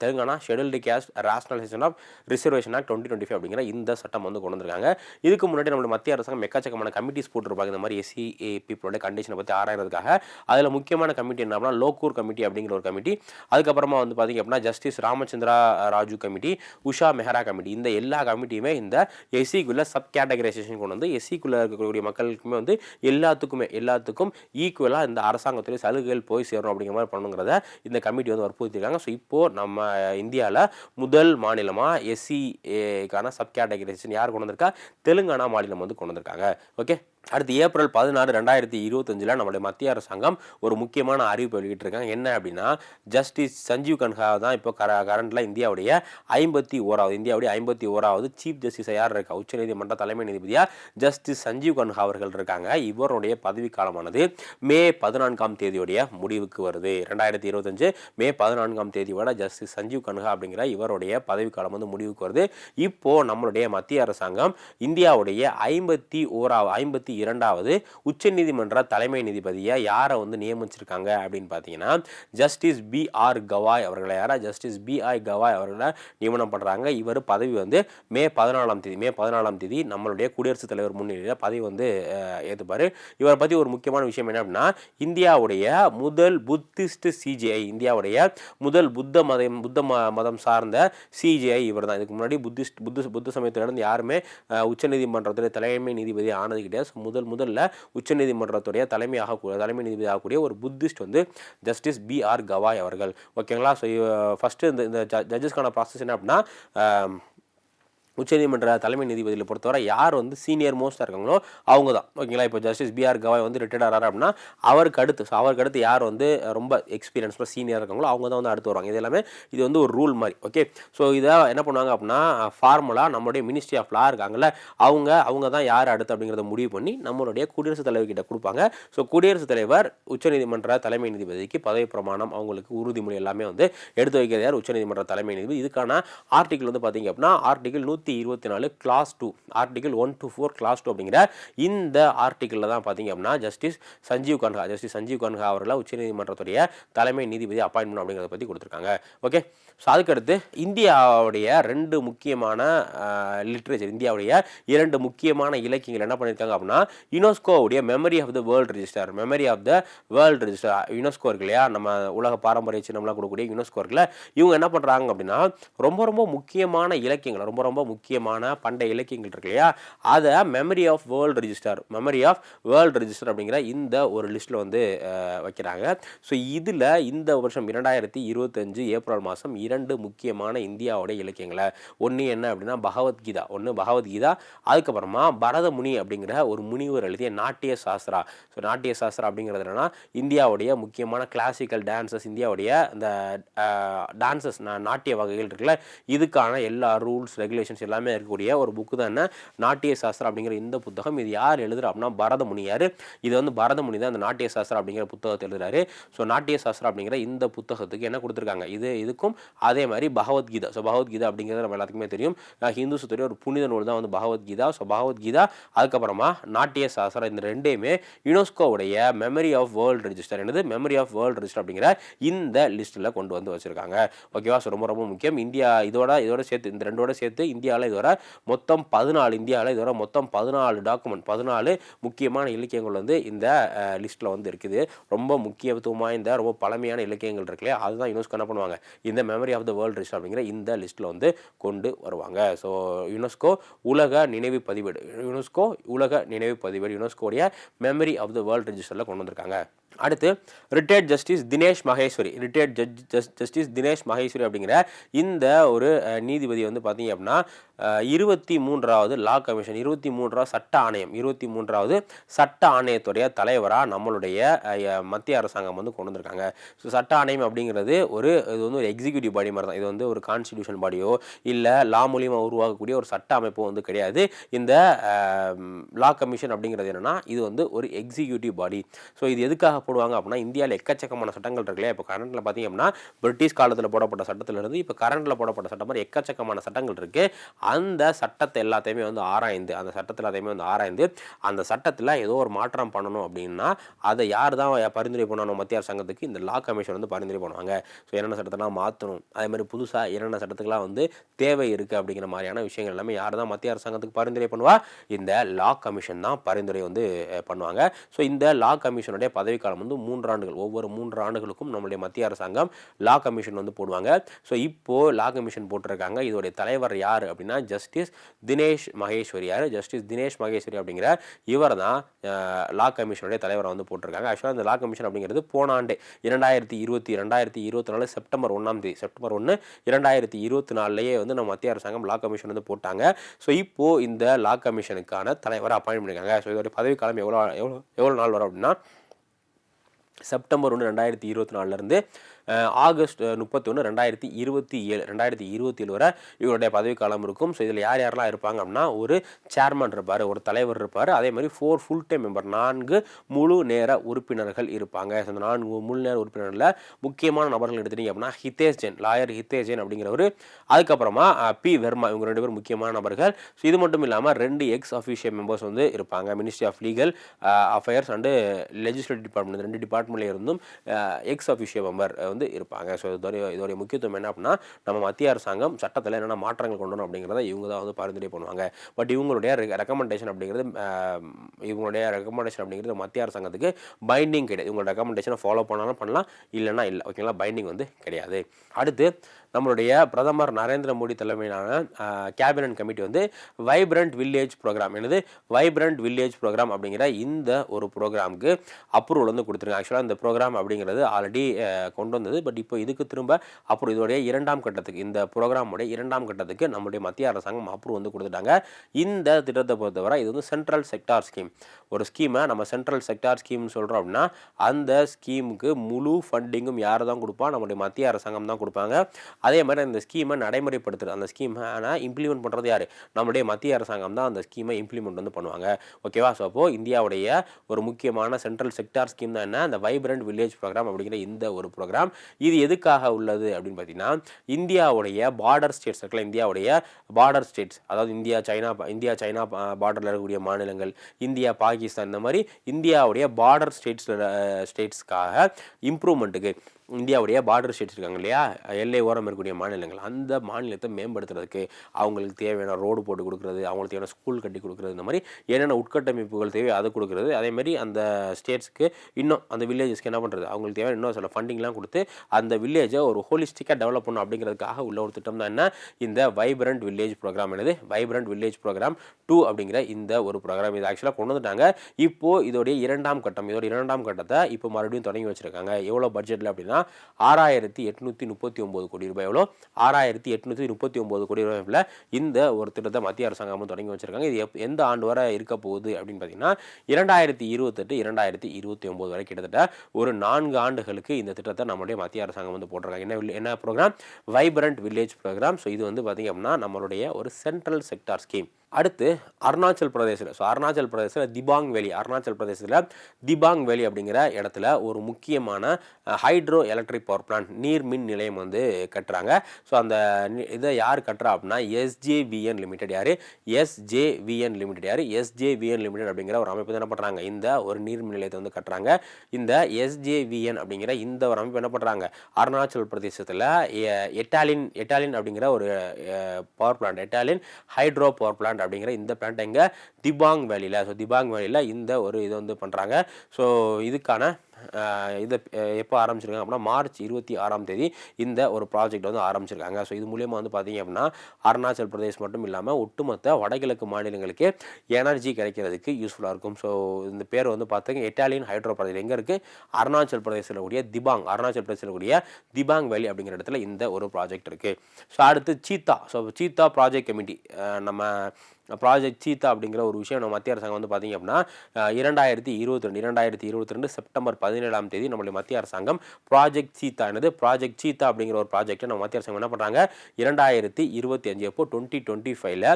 Telangana scheduled caste rationalisation of reservation act twenty twenty five அப்படிங்கிற இந்த சட்டம் வந்து கொண்டு வந்திருக்காங்க. இதுக்கு முன்னாடி நம்மளுடைய மத்திய அரசாங்கம் எக்கச்சக்கமான கமிட்டிஸ் போட்டிருப்பாங்க. இந்த மாதிரி எஸ்சி பீப்புளோட கண்டிஷனை பற்றி ஆராயிறதுக்காக. அதில் முக்கியமான கமிட்டி என்ன அப்படின்னா லோக்கூர் கமிட்டி அப்படிங்கிற ஒரு கமிட்டி அதுக்கப்புறமா வந்து பார்த்திங்க அப்படின்னா justice Ramachandra Raju committee Usha Mehra committee இந்த எல்லா கமிட்டியுமே இந்த எஸ்சிக்குள்ள சப் கேட்டகரைசேஷன் கொண்டு வந்து எஸ்சிக்குள்ளே இருக்கக்கூடிய மக்களுக்குமே வந்து எல்லாத்துக்குமே எல்லாத்துக்கும் ஈக்குவலாக இந்த அரசாங்கத்துடைய சலுகைகள் போய் சேரும் அப்படிங்கிற மாதிரி பண்ணுங்கிறத இந்த கமிட்டி வந்து வற்புறுத்திருக்காங்க ஸோ இப்போது நம்ம இந்தியாவில் முதல் மாநிலமாக எஸ்சிக்கான சப் கேட்டகரைசேஷன் யார் கொண்டு வந்திருக்கா? தெலுங்கானா மாநிலம் வந்து கொண்டு வந்திருக்காங்க. ஓகே அடுத்து ஏப்ரல் பதினாறு ரெண்டாயிரத்தி இருபத்தஞ்சில் நம்மளுடைய மத்திய அரசாங்கம் ஒரு முக்கியமான அறிவிப்பு வெளியிட்டிருக்காங்க. என்ன அப்படின்னா ஜஸ்டிஸ் சஞ்சீவ் கன்ஹா தான் இப்போ கர கரண்டில் இந்தியாவுடைய ஐம்பத்தி ஓராவது இந்தியாவுடைய ஐம்பத்தி ஓராவது சீஃப் ஜஸ்டிஸ் யார் இருக்கா உச்சநீதிமன்ற தலைமை நீதிபதியாக ஜஸ்டிஸ் சஞ்சீவ் கன்ஹா அவர்கள் இருக்காங்க. இவருடைய பதவிக்காலமானது மே பதினான்காம் தேதியுடைய முடிவுக்கு வருது. ரெண்டாயிரத்தி இருபத்தஞ்சு மே பதினான்காம் தேதியோட ஜஸ்டிஸ் சஞ்சீவ் கன்ஹா அப்படிங்கிற இவருடைய பதவிக்காலம் வந்து முடிவுக்கு வருது. இப்போது நம்மளுடைய மத்திய அரசாங்கம் இந்தியாவுடைய ஐம்பத்தி ஓராவது ஐம்பத்தி இரண்டாவது உச்சநீதிமன்ற தலைமை நீதிபதியை யாரை வந்து நியமிச்சிருக்காங்க அப்படின்னு பார்த்தீங்கன்னா ஜஸ்டிஸ் பி ஆர் கவாய் அவர்களை. யாரா? ஜஸ்டிஸ் பி ஆர் கவாய் அவர்களை நியமனம் பண்ணுறாங்க இவர் பதவி வந்து மே பதினாலாம் தேதி மே பதினாலாம் தேதி நம்மளுடைய குடியரசுத் தலைவர் முன்னிலையில் பதவி வந்து ஏற்றுப்பார் இவரை பற்றி ஒரு முக்கியமான விஷயம் என்ன அப்படின்னா இந்தியாவுடைய முதல் புத்திஸ்ட் சிஜிஐ இந்தியாவுடைய முதல் புத்த மதம் புத்த ம மதம் சார்ந்த சிஜிஐ இவர் தான் இதுக்கு முன்னாடி புத்திஸ்ட் புத்த புத்த சமயத்திலிருந்து யாருமே உச்சநீதிமன்றத்தில் தலைமை நீதிபதி ஆனது கிடையாது. முதல் முதல்ல உச்சநீதிமன்றத்துடைய தலைமையாக தலைமை நீதிபதி ஆகக்கூடிய ஒரு புத்திஸ்ட் வந்து ஜஸ்டிஸ் பி ஆர் கவாய் அவர்கள். ஓகேங்களா ஸோ ஃபஸ்ட்டு இந்த இந்த ஜட்ஜஸ்க்கான ப்ராசஸ் என்ன அப்படின்னா உச்சநீதிமன்ற தலைமை நீதிபதியில் பொறுத்தவரை யார் வந்து சீனியர் மோஸ்ட்டாக இருக்காங்களோ அவங்க தான் ஓகேங்களா? இப்போ ஜஸ்டிஸ் பிஆர் கவாய் வந்து ரிட்டையர்ட் ஆகிறாரு அப்படின்னா அவருக்கு அடுத்து ஸோ அவருக்கு அடுத்து யார் வந்து ரொம்ப எக்ஸ்பீரியன்ஸில் சீனியர் இருக்காங்களோ அவங்க தான் வந்து அடுத்து வருவாங்க. இது எல்லாமே இது வந்து ஒரு ரூல் மாதிரி ஓகே ஸோ இதை என்ன பண்ணுவாங்க அப்படின்னா ஃபார்முலா நம்மளுடைய மினிஸ்ட்ரி ஆஃப் லா இருக்காங்கல்ல அவங்க அவங்க தான் யார் அடுத்து அப்படிங்கிறத முடிவு பண்ணி நம்மளுடைய குடியரசுத் தலைவர் கிட்ட கொடுப்பாங்க. ஸோ குடியரசுத் தலைவர் உச்சநீதிமன்ற தலைமை நீதிபதிக்கு பதவி பிரமாணம் அவங்களுக்கு உறுதிமொழி எல்லாமே வந்து எடுத்து வைக்கிறது யார்? உச்சநீதிமன்ற தலைமை நீதிபதி. இதுக்கான ஆர்டிகிள் வந்து பார்த்தீங்க அப்படின்னா ஆர்டிகிள் நூற்றி நூற்றி இருபத்தி நாலு clause two article one two four clause two அப்படிங்கிற இந்த ஆர்டிக்கிளில் தான் பார்த்தீங்க அப்படின்னா ஜஸ்டிஸ் சஞ்சீவ் கன்ஹா ஜஸ்டிஸ் சஞ்சீவ் கன்ஹா அவர்களை உச்சநீதிமன்றத்துடைய தலைமை நீதிபதி அப்பாயின்மெண்ட் அப்படிங்கிறத பற்றி கொடுத்துருக்காங்க. ஓகே ஸோ அதுக்கடுத்து இந்தியாவுடைய ரெண்டு முக்கியமான லிட்ரேச்சர் இந்தியாவுடைய இரண்டு முக்கியமான இலக்கியங்கள் என்ன பண்ணியிருக்காங்க அப்படின்னா யுனெஸ்கோவுடைய memory of the world register memory of the world register UNESCO இருக்கு இல்லையா? நம்ம உலக பாரம்பரிய சின்னம்லாம் கொடுக்கக்கூடிய யுனெஸ்கோ இருக்குல்ல இவங்க என்ன பண்ணுறாங்க அப்படின்னா ரொம்ப ரொம்ப முக்கியமான இலக்கியங்கள் ரொம்ப ரொம்ப முக்கியமான பண்டைய இலக்கியங்கள் இருக்கு இல்லையா? அதை memory of world register memory of world register அப்படிங்கிற இந்த ஒரு லிஸ்ட்டில் வந்து வைக்கிறாங்க. ஸோ இதில் இந்த வருஷம் இரண்டாயிரத்தி இருபத்தஞ்சு ஏப்ரல் மாதம் இரண்டு முக்கியமான இந்தியாவுடைய இலக்கியங்களை. ஒன்று என்ன அப்படின்னா பகவத்கீதா. ஒன்று பகவத்கீதா அதுக்கப்புறமா பரதமுனி அப்படிங்கிற ஒரு முனிவர் எழுதிய நாட்டிய சாஸ்திரா. ஸோ நாட்டிய சாஸ்திரா அப்படிங்கிறது என்னன்னா இந்தியாவுடைய முக்கியமான கிளாசிக்கல் டான்சஸ் இந்தியாவுடைய இந்த டான்சஸ் நாட்டிய வகைகள் இருக்குல்ல இதுக்கான எல்லா ரூல்ஸ் ரெகுலேஷன்ஸ் எல்லாமே இருக்கக்கூடிய ஒரு புக்கு தான் என்ன? நாட்டிய சாஸ்திரம் அப்படிங்கிற இந்த புத்தகம். இது யார் எழுதுறா அப்படின்னா பரதமுனியார் இது வந்து பரதமுனி தான் அந்த நாட்டிய சாஸ்திரம் அப்படிங்கிற புத்தகத்தை எழுதுறாரு. ஸோ நாட்டிய சாஸ்திரம் அப்படிங்கிற இந்த புத்தகத்துக்கு என்ன கொடுத்துருக்காங்க? இது இதுக்கும் அதே மாதிரி பகவத்கீதா. ஸோ பகவத்கீதா அப்படிங்கிறது நம்ம எல்லாத்துக்குமே தெரியும். ஹிந்துசத்துடைய ஒரு புனித நூல் தான் வந்து பகவத்கீதா. ஸோ பகவத்கீதா அதுக்கப்புறமா நாட்டிய சாஸ்திரம் இந்த ரெண்டையுமே யுனெஸ்கோவுடைய மெமரி ஆஃப் வேர்ல்டு ரெஜிஸ்டர் என்னது? மெமரி ஆஃப் வேர்ல்டு ரெஜிஸ்டர் அப்படிங்கிற இந்த லிஸ்ட்டில் கொண்டு வந்து வச்சிருக்காங்க. ஓகேவா ஸோ ரொம்ப ரொம்ப முக்கியம். இந்தியா இதோட இதோட சேர்த்து இந்த ரெண்டோட சேர்த்து இந்தியாவில் இதுவரை மொத்தம் பதினாலு இந்தியாவில் இதுவரை மொத்தம் பதினாலு டாக்குமெண்ட் பதினாலு முக்கியமான இலக்கியங்கள் வந்து இந்த லிஸ்ட்டில் வந்து இருக்குது. ரொம்ப முக்கியத்துவம் வாய்ந்த ரொம்ப பழமையான இலக்கியங்கள் இருக்குல்லையா அதுதான் யுனெஸ்கோ என்ன பண்ணுவாங்க? இந்த memory of the world register அப்படிங்கிற இந்த லிஸ்ட்டில் வந்து கொண்டு வருவாங்க. ஸோ யுனெஸ்கோ உலக நினைவு பதிவேடு யுனெஸ்கோ உலக நினைவு பதிவேடு யுனெஸ்கோடைய மெமரி ஆஃப் த வேர்ல்டு ரிஜிஸ்டரில் கொண்டு வந்திருக்காங்க. அடுத்து retired justice Dinesh Maheshwari retired judge justice Dinesh Maheshwari அப்படிங்கிற இந்த ஒரு நீதிபதி வந்து பார்த்தீங்க அப்படின்னா இருபத்தி மூன்றாவது லா கமிஷன் இருபத்தி மூன்றாவது சட்ட ஆணையம் இருபத்தி மூன்றாவது சட்ட ஆணையத்துடைய தலைவராக நம்மளுடைய மத்திய அரசாங்கம் வந்து கொண்டு வந்திருக்காங்க. ஸோ சட்ட ஆணையம் அப்படிங்கிறது ஒரு இது வந்து ஒரு எக்ஸிக்யூட்டிவ் பாடி மாதிரி தான். இது வந்து ஒரு கான்ஸ்டிடியூஷன் பாடியோ இல்லை லா மூலியமாக உருவாக்கக்கூடிய ஒரு சட்ட அமைப்போ வந்து கிடையாது. இந்த லா கமிஷன் அப்படிங்கிறது என்னன்னா இது வந்து ஒரு எக்ஸிக்யூட்டிவ் பாடி ஸோ இது எதுக்காக போடுவாங்க அப்படின்னா இந்தியாவில் எக்கச்சக்கமான சட்டங்கள் இருக்கு இல்லையா? இப்போ கரண்ட்டில் பார்த்தீங்க அப்படின்னா பிரிட்டிஷ் காலத்தில் போடப்பட்ட சட்டத்திலிருந்து இப்போ கரண்ட்டில் போடப்பட்ட சட்டம் மாதிரி எக்கச்சக்கமான சட்டங்கள் இருக்குது அந்த சட்டத்தை எல்லாத்தையுமே வந்து ஆராய்ந்து அந்த சட்டத்தில் எல்லாத்தையுமே வந்து ஆராய்ந்து அந்த சட்டத்தில் ஏதோ ஒரு மாற்றம் பண்ணணும் அப்படின்னா அதை யார் தான் பரிந்துரை பண்ணணும் மத்திய அரசாங்கத்துக்கு இந்த லா கமிஷன் வந்து பரிந்துரை பண்ணுவாங்க. ஸோ என்னென்ன சட்டத்தெல்லாம் மாற்றணும் அதேமாதிரி புதுசாக என்னென்ன சட்டத்துக்கெல்லாம் வந்து தேவை இருக்குது அப்படிங்கிற மாதிரியான விஷயங்கள் எல்லாமே யார் தான் மத்திய அரசாங்கத்துக்கு பரிந்துரை பண்ணுவா? இந்த லா கமிஷன் தான் பரிந்துரை வந்து பண்ணுவாங்க. ஸோ இந்த லா கமிஷனுடைய பதவிக்காலம் வந்து மூன்று ஆண்டுகள். ஒவ்வொரு மூன்று ஆண்டுகளுக்கும் நம்மளுடைய மத்திய அரசாங்கம் லா கமிஷன் வந்து போடுவாங்க. ஸோ இப்போது லா கமிஷன் போட்டிருக்காங்க. இதோடைய தலைவர் யார் அப்படின்னா ஜஸ்டிஸ் தினேஷ் மகேஸ்வரி. யார்? ஜஸ்டிஸ் தினேஷ் மகேஸ்வரி அப்படிங்கிற இவர் தான் லா கமிஷனுடைய தலைவரை வந்து போட்டிருக்காங்க. ஆக்சுவலாக இந்த லா கமிஷன் அப்படிங்கிறது போன ஆண்டு இரண்டாயிரத்தி இருபத்தி ரெண்டாயிரத்தி இருபத்தி நாலு செப்டம்பர் ஒன்றாம் தேதி செப்டம்பர் ஒன்று இரண்டாயிரத்தி இருபத்தி நாலுலேயே வந்து நம்ம மத்திய அரசாங்கம் லா கமிஷன் வந்து போட்டாங்க. ஸோ இப்போது இந்த லா கமிஷனுக்கான தலைவரை அப்பாயின்ட் பண்ணியிருக்காங்க ஸோ இதோடைய பதவிக்காலம் எவ்வளோ எவ்வளோ எவ்வளோ நாள் வரும் அப்படின்னா செப்டம்பர் ஒன்று ரெண்டாயிரத்தி இருபத்தி நாலுலேருந்து ஆகஸ்ட் முப்பத்தொன்று ரெண்டாயிரத்தி இருபத்தி ஏழு ரெண்டாயிரத்தி இருபத்தி ஏழு வரை இவருடைய பதவிக்காலம் இருக்கும். ஸோ இதில் யார் யாரெல்லாம் இருப்பாங்க அப்படின்னா ஒரு சேர்மன் இருப்பார் ஒரு தலைவர் இருப்பார். அதே மாதிரி ஃபோர் ஃபுல் டைம் மெம்பர் நான்கு முழு நேர உறுப்பினர்கள் இருப்பாங்க. ஸோ நான்கு முழு நேர உறுப்பினர்களில் முக்கியமான நபர்கள் எடுத்துட்டீங்க அப்படின்னா ஹிதேஷ் ஜென் லாயர் ஹிதேஷ் ஜென் அப்படிங்கிறவர். அதுக்கப்புறமா பி வர்மா இவங்க ரெண்டு பேரும் முக்கியமான நபர்கள். ஸோ இது மட்டும் இல்லாமல் ரெண்டு எக்ஸ் அஃபீஷியல் மெம்பர்ஸ் வந்து இருப்பாங்க. Ministry of legal affairs and legislative department ரெண்டு டிபார்ட்மெண்ட்ல இருந்தும் எக்ஸ் அஃபீஷியல் மெம்பர் வந்து இருப்பாங்க. ஸோ இதோடைய இதோடைய முக்கியத்துவம் என்ன அப்படின்னா நம்ம மத்திய அரசாங்கம் சட்டத்தில் என்னென்ன மாற்றங்கள் கொண்டு வரணும் அப்படிங்கிறத இவங்க தான் வந்து பரிந்துரை பண்ணுவாங்க. பட் இவங்களுடைய ரெக்கமெண்டேஷன் அப்படிங்கிறது இவங்களுடைய ரெக்கமெண்டேஷன் அப்படிங்கிறது மத்திய அரசாங்கத்துக்கு பைண்டிங் கிடையாது. இவங்களோட ரெக்கமெண்டேஷனை ஃபாலோ பண்ணாலும் பண்ணலாம் இல்லைன்னா இல்லை. ஓகேங்களா? பைண்டிங் வந்து கிடையாது. அடுத்து நம்மளுடைய பிரதமர் நரேந்திர மோடி தலைமையிலான கேபினட் கமிட்டி வந்து வைப்ரண்ட் வில்லேஜ் ப்ரோக்ராம் எனது வைப்ரண்ட் வில்லேஜ் ப்ரோக்ராம் அப்படிங்கிற இந்த ஒரு ப்ரோக்ராமுக்கு அப்ரூவல் வந்து கொடுத்துருங்க ஆக்சுவலாக இந்த ப்ரோக்ராம் அப்படிங்கிறது ஆல்ரெடி கொண்டு வந்தது. பட் இப்போ இதுக்கு திரும்ப அப்புறம் இதோடைய இரண்டாம் கட்டத்துக்கு இந்த ப்ரோக்ராமுடைய இரண்டாம் கட்டத்துக்கு நம்முடைய மத்திய அரசாங்கம் அப்ரூவ் வந்து கொடுத்துட்டாங்க. இந்த திட்டத்தை பொறுத்தவரை இது வந்து சென்ட்ரல் செக்டார் ஸ்கீம் ஒரு ஸ்கீமை நம்ம சென்ட்ரல் செக்டார் ஸ்கீம்னு சொல்கிறோம் அப்படின்னா அந்த ஸ்கீமுக்கு முழு ஃபண்டிங்கும் யார் தான் கொடுப்பா? நம்முடைய மத்திய அரசாங்கம் தான் கொடுப்பாங்க. அதே மாதிரி அந்த ஸ்கீமை நடைமுறைப்படுத்துறது. அந்த ஸ்கீமை ஆனால் இம்ப்ளிமெண்ட் பண்ணுறது யார்? நம்முடைய மத்திய அரசாங்கம் தான் அந்த ஸ்கீமை இம்ப்ளிமெண்ட் வந்து பண்ணுவாங்க. ஓகேவா ஸோ அப்போது இந்தியாவுடைய ஒரு முக்கியமான சென்ட்ரல் செக்டார் ஸ்கீம் தான் என்ன? அந்த வைப்ரண்ட் வில்லேஜ் ப்ரோக்ராம் அப்படிங்கிற இந்த ஒரு ப்ரோக்ராம் இது எதுக்காக உள்ளது அப்படின்னு பார்த்தீங்கன்னா இந்தியாவுடைய பார்டர் ஸ்டேட்ஸ் இருக்குல்ல இந்தியாவுடைய பார்டர் ஸ்டேட்ஸ் அதாவது இந்தியா சைனா இந்தியா சைனா பார்டரில் இருக்கக்கூடிய மாநிலங்கள் இந்தியா பாகிஸ்தான் இந்த மாதிரி இந்தியாவுடைய பார்டர் ஸ்டேட்ஸில் ஸ்டேட்ஸ்க்காக இம்ப்ரூவ்மெண்ட்டுக்கு இந்தியாவுடைய பார்டர் ஸ்டேட்ஸ் இருக்காங்க இல்லையா? எல்லை ஓரம் இருக்கக்கூடிய மாநிலங்கள். அந்த மாநிலத்தை மேம்படுத்துறதுக்கு அவங்களுக்கு தேவையான ரோடு போட்டு கொடுக்குறது அவங்களுக்கு தேவையான ஸ்கூல் கட்டி கொடுக்குறது இந்த மாதிரி என்னென்ன உட்கட்டமைப்புகள் தேவை அதை கொடுக்குறது. அதே மாதிரி அந்த ஸ்டேட்ஸ்க்கு இன்னும் அந்த வில்லேஜஸ்க்கு என்ன பண்ணுறது அவங்களுக்கு தேவையான இன்னும் சில ஃபண்டிங்லாம் கொடுத்து அந்த வில்லேஜை ஒரு ஹோலிஸ்டிக்காக டெவலப் பண்ணணும் அப்படிங்கிறதுக்காக உள்ள ஒரு திட்டம் தான் என்ன? இந்த வைப்ரண்ட் வில்லேஜ் ப்ரோக்ராம் என்னது? வைப்ரண்ட் வில்லேஜ் ப்ரோக்ராம் டூ அப்படிங்கிற இந்த ஒரு ப்ரோக்ராம் இது ஆக்சுவலாக கொண்டு வந்துட்டாங்க. இப்போ இதோடைய இரண்டாம் கட்டம் இதோட இரண்டாம் கட்டத்தை இப்போ மறுபடியும் தொடங்கி வச்சிருக்காங்க. எவ்வளோ பட்ஜெட்டில் அப்படின்னா ஆறாயிரத்தி எட்நூற்றி முப்பத்தி ஒம்பது கோடி ரூபாய் எவ்வளோ? ஆறாயிரத்தி எட்நூற்றி முப்பத்தி ஒம்பது கோடி ரூபாயில் இந்த ஒரு திட்டத்தை மத்திய அரசாங்கம் தொடங்கி வச்சிருக்காங்க. இது எப் எந்த ஆண்டு வரை இருக்க போகுது அப்படின்னு பார்த்தீங்கன்னா இரண்டாயிரத்தி இருபத்தெட்டு இரண்டாயிரத்தி இருபத்தி ஒம்பது வரை கிட்டத்தட்ட ஒரு நான்கு ஆண்டுகளுக்கு இந்த திட்டத்தை நம்மளுடைய மத்திய அரசாங்கம் வந்து போட்டிருக்காங்க. என்ன என்ன programme vibrant village programme so இது வந்து பார்த்திங்க அப்படின்னா நம்மளுடைய ஒரு சென்ட்ரல் செக்டார் ஸ்கீம் அடுத்து அருணாச்சல் பிரதேசில் ஸோ அருணாச்சல் பிரதேசத்தில் திபாங் வேலி. அருணாச்சல் பிரதேசத்தில் திபாங் வேலி அப்படிங்கிற இடத்துல ஒரு முக்கியமான ஹைட்ரோ எலக்ட்ரிக் பவர் பிளான்ட் நீர் மின் நிலையம் வந்து கட்டுறாங்க. ஸோ அந்த நி- இதை யார் கட்டுறா அப்படின்னா எஸ்ஜேவிஎன் லிமிடெட் யார்? எஸ்ஜேவிஎன் லிமிடெட் யார்? எஸ்ஜேவிஎன் லிமிடெட் அப்படிங்கிற ஒரு அமைப்பு என்ன பண்ணுறாங்க இந்த ஒரு நீர் மின் நிலையத்தை வந்து கட்டுறாங்க. இந்த எஸ்ஜேவிஎன் அப்படிங்கிற இந்த ஒரு அமைப்பு என்ன பண்ணுறாங்க அருணாச்சல் பிரதேசத்தில் எட்டாலின் எட்டாலின் அப்படிங்கிற ஒரு power plant Etalin hydro power plant அப்படிங்கிற இந்த பிளான்ட் எங்கே திபாங் வேலியில் ஸோ திபாங் வேலியில் இந்த ஒரு இது வந்து பண்ணுறாங்க ஸோ இதுக்கான இதை எப்போ ஆரம்பிச்சிருக்காங்க அப்படின்னா மார்ச் இருபத்தி ஆறாம் தேதி இந்த ஒரு ப்ராஜெக்ட் வந்து ஆரம்பிச்சிருக்காங்க. ஸோ இது மூலியமாக வந்து பார்த்திங்க அப்படின்னா அருணாச்சல் பிரதேஷ் மட்டும் இல்லாமல் ஒட்டுமொத்த வடகிழக்கு மாநிலங்களுக்கு எனர்ஜி கிடைக்கிறதுக்கு யூஸ்ஃபுல்லாக இருக்கும். ஸோ இந்த பேர் வந்து பார்த்தீங்க இட்டாலியன் ஹைட்ரோ ப்ராஜெக்ட் எங்கே இருக்குது அருணாச்சல் பிரதேசத்தில் கூடிய திபாங் அருணாச்சல் பிரதேசத்தில் கூடிய திபாங் வேலி அப்படிங்கிற இடத்துல இந்த ஒரு ப்ராஜெக்ட் இருக்குது ஸோ அடுத்து cheetah. So cheetah project committee நம்ம ப்ராஜெக்ட் சீதா அப்படிங்கிற ஒரு விஷயம் நம்ம மத்திய அரசாங்கம் வந்து பார்த்திங்க அப்படின்னா இரண்டாயிரத்தி இருபத்தி ரெண்டு இரண்டாயிரத்தி இருபத்தி ரெண்டு செப்டம்பர் பதினேழாம் தேதி நம்மளுடைய மத்திய அரசாங்கம் ப்ராஜெக்ட் சீதா என்னது? ப்ராஜெக்ட் சீதா அப்படிங்கிற ஒரு ப்ராஜெக்ட்டை நம்ம மத்திய அரசாங்கம் என்ன பண்ணுறாங்க இரண்டாயிரத்தி இருபத்தி அஞ்சு அப்போ டுவெண்ட்டி டுவெண்ட்டி ஃபைவ்ல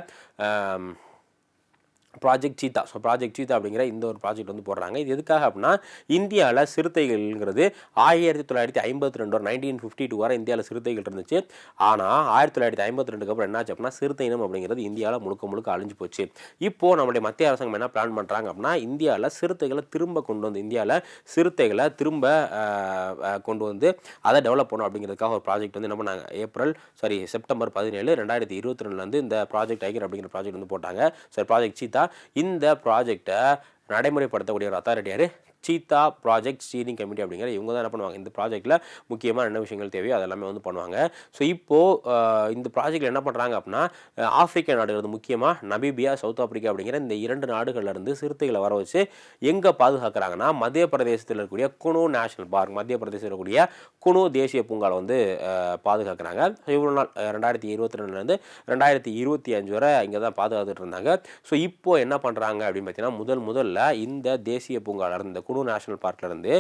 project cheetah so project cheetah அப்படிங்கிற இந்த ஒரு ப்ராஜெக்ட் வந்து போடுறாங்க. இது எதுக்காக அப்படின்னா இந்தியாவில் சிறுத்தைகள்ங்கிறது ஆயிரத்தி தொள்ளாயிரத்தி ஐம்பத்தி ரெண்டு ஒரு நைன்டீன் ஃபிஃப்டி டூ வரை இந்தியாவில் சிறுத்தைகள் இருந்துச்சு. ஆனால் ஆயிரத்தி தொள்ளாயிரத்தி ஐம்பத்தி ரெண்டுக்கு அப்புறம் என்னாச்சு அப்படின்னா சிறுத்தை இனம் அப்படிங்கிறது இந்தியாவில் முழுக்க முழுக்க அழிஞ்சு போச்சு. இப்போது நம்முடைய மத்திய அரசாங்கம் என்ன பிளான் பண்ணுறாங்க அப்படின்னா இந்தியாவில் சிறுத்தைகளை திரும்ப கொண்டு வந்து இந்தியாவில் சிறுத்தைகளை திரும்ப கொண்டு வந்து அதை டெவலப் பண்ணணும் அப்படிங்கிறதுக்காக ஒரு ப்ராஜெக்ட் வந்து என்ன பண்ணாங்க? ஏப்ரல் சாரி செப்டம்பர் பதினேழு ரெண்டாயிரத்தி இருபத்தி ரெண்டுலேருந்து இந்த ப்ராஜெக்ட் ஐகர் அப்படிங்கிற ப்ராஜெக்ட் வந்து போட்டாங்க. சார் ப்ராஜெக்ட் சீதா இந்த ப்ராஜெக்டை நடைமுறைப்படுத்தக்கூடிய ஒரு அத்தாரிட்டி யார்? சீத்தா ப்ராஜெக்ட் ஸ்டீரிங் கமிட்டி அப்படிங்கிற இவங்க தான் என்ன பண்ணுவாங்க? இந்த ப்ராஜெக்ட்டில் முக்கியமாக என்ன விஷயங்கள் தேவையோ அதெல்லாமே வந்து பண்ணுவாங்க. ஸோ இப்போது இந்த ப்ராஜெக்ட்டில் என்ன பண்ணுறாங்க அப்படின்னா ஆப்பிரிக்க நாடுகள் முக்கியமாக நபீபியா சவுத் ஆப்பிரிக்கா அப்படிங்கிற இந்த இரண்டு நாடுகள்லேருந்து சிறுத்தைகளை வர வச்சு எங்கே பாதுகாக்கிறாங்கன்னா மத்திய பிரதேசத்தில் இருக்கக்கூடிய குனு நேஷனல் பார்க் மத்திய பிரதேசத்தில் இருக்கக்கூடிய குனு தேசிய பூங்காவில் வந்து பாதுகாக்கிறாங்க. இவ்வளோ நாள் ரெண்டாயிரத்தி இருபத்தி ரெண்டுலேருந்து ரெண்டாயிரத்தி இருபத்தி அஞ்சு வரை இங்கே தான் பாதுகாத்துட்டு இருந்தாங்க. ஸோ இப்போது என்ன பண்ணுறாங்க அப்படின்னு பார்த்தீங்கன்னா முதல் முதல்ல இந்த தேசிய பூங்காவில் இருந்த குனு நேஷனல் பார்க்லேருந்து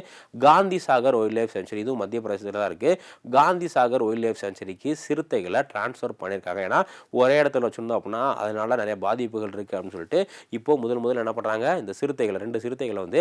Gandhi Sagar wildlife sanctuary இதுவும் மத்திய பிரதேசத்தில் தான் இருக்குது காந்தி சாகர் ஒயில்ட் லைஃப் சென்ச்சுரிக்கு சிறுத்தைகளை டிரான்ஸ்ஃபர் பண்ணியிருக்காங்க. ஏன்னா ஒரே இடத்துல வச்சுருந்தோம் அப்படின்னா அதனால நிறைய பாதிப்புகள் இருக்குது அப்படின்னு சொல்லிட்டு இப்போது முதல் முதல் என்ன பண்ணுறாங்க இந்த சிறுத்தைகளை ரெண்டு சிறுத்தைகளை வந்து